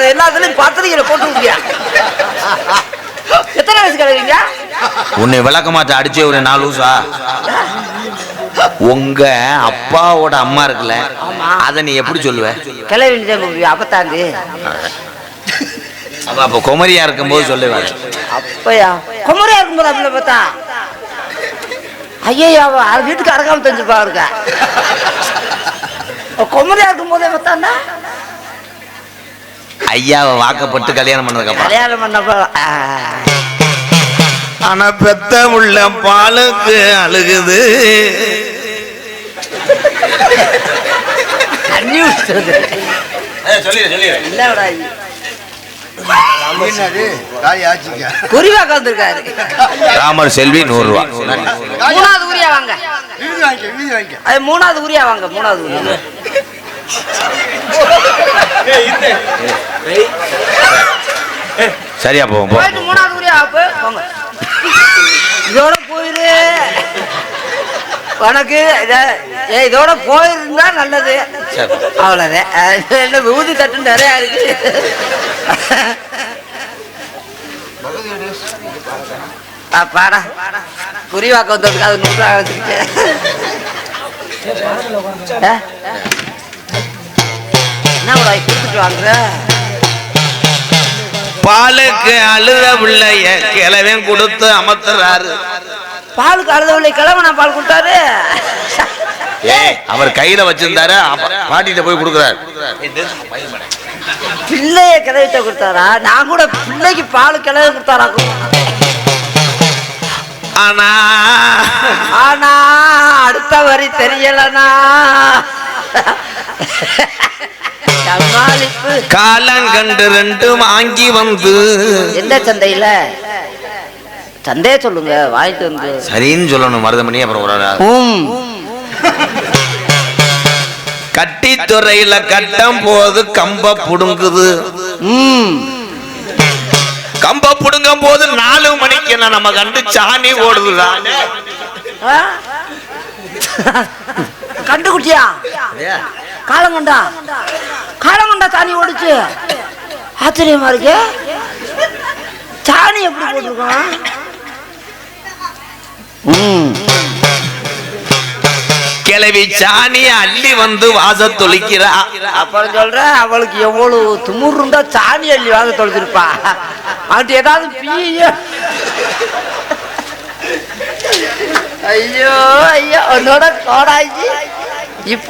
அதை எல்லாத்துலயும் பத்திரிகையில போட்டு விட்டியா? எத்தனை வயசு கிழவிங்க உன்னை விளக்கமாத்த அடிச்சே ஒரு நாலு ஊசா. உங்க அப்பாவோட அம்மா இருக்குல்ல அத நீ எப்படி சொல்லுவ? கூப்பிடுவியா அப்பத்தாந்து அப்ப அப்ப குமரியா இருக்கும்போது சொல்லுவேன் அப்பயா? குமரியா இருக்கும்போது அப்படில பார்த்தா? ஐயா அது வீட்டுக்கு அடக்காம தெரிஞ்சுப்பா இருக்க குமரியா இருக்கும் போதே பார்த்தாண்டா ஐயாவை வாக்கப்பட்டு கல்யாணம் பண்ணதுக்கு கல்யாணம் பண்ணப்ப. ஆனா பெத்த உள்ள பாலுக்கு அழுகுது. ராமர் செல்வி நூறு ரூபா மூணாவது உரியா வாங்க. அது மூணாவது உரியா வாங்க மூணாவது உரியா சரியா போவோம் போயிட்டு மூணாவது போங்க. இதோட போயிரு. உனக்கு இதோட போயிருந்தா நல்லது. அது என்ன விபூதி தட்டு நிறைய இருக்கு. பாடா. குறிவாக்க வந்ததுக்கு அது நூறு ரூபா வச்சுக்கிட்டு ஆ? என்ன கொடுத்துட்டு வாங்குற? பாலுக்கு அழுத பிள்ளைய கிளவன் கொடுத்து அமர்த்துறாரு பாலுக்கு அழுதவில்லை கிழவனா பால் கொடுத்தாரு? ஏய் அவர் கையில வச்சிருந்தாரு பாட்டிட்ட போய் கொடுக்குறாரு. பிள்ளைய கிளவிட்ட கொடுத்தாரா? நான் கூட பிள்ளைக்கு பால் கிளவி கொடுத்தாராக்கும் ஆனா ஆனா அடுத்த வரி தெரியலனா காலங்கண்டு ரெண்டு வாங்கி வந்து. எந்த சந்தையில? சந்தைய சொல்லுங்க வாங்கிட்டு வந்து. சரின்னு சொல்லணும் மருதமணி அப்புறம் ஒரு. கட்டித்துறையில கட்டம் போது கம்ப புடுங்குது. கம்ப புடுங்கும் போது நாலு மணிக்கு என்ன நம்ம கண்டு சாணி ஓடுதுதான் காலங்கண்டா காலங்கண்டா? சாணி ஓடிச்சு? ஆச்சரியமா இருக்கு. சாணி எப்படி போட்டிருக்கோம் கிளவி சாணிய அள்ளி வந்து வாச தொளிக்கிறா. அப்புறம் சொல்ற அவளுக்கு எவ்வளவு துமுறு இருந்தா சாணி அள்ளி வாங்க தொலைச்சிருப்பா அவன்ட்டு ஏதாவது பீய. ஐயோ ஐயோ உன்னோட கோடாய்ச்சி இப்படி